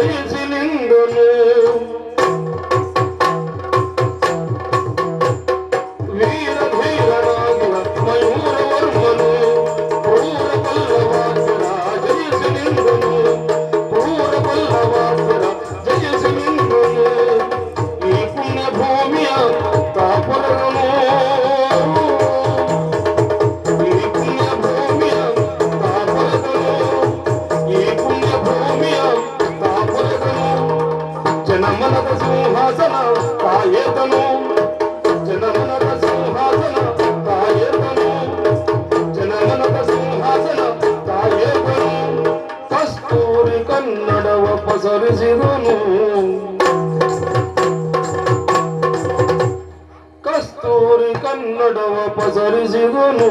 পেয়েছে సరిసిరును కస్తూరి కన్నడవ పసరిసిరును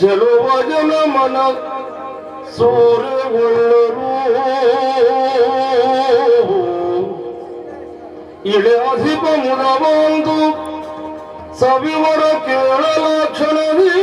ಜಲುವ ಜಲ ಮನ ಉಳ್ಳರು ಇಳಿಯಾಸಿ ಬಂದು ಸವಿವರ ಕೇಳಲ ಕ್ಷಣವೇ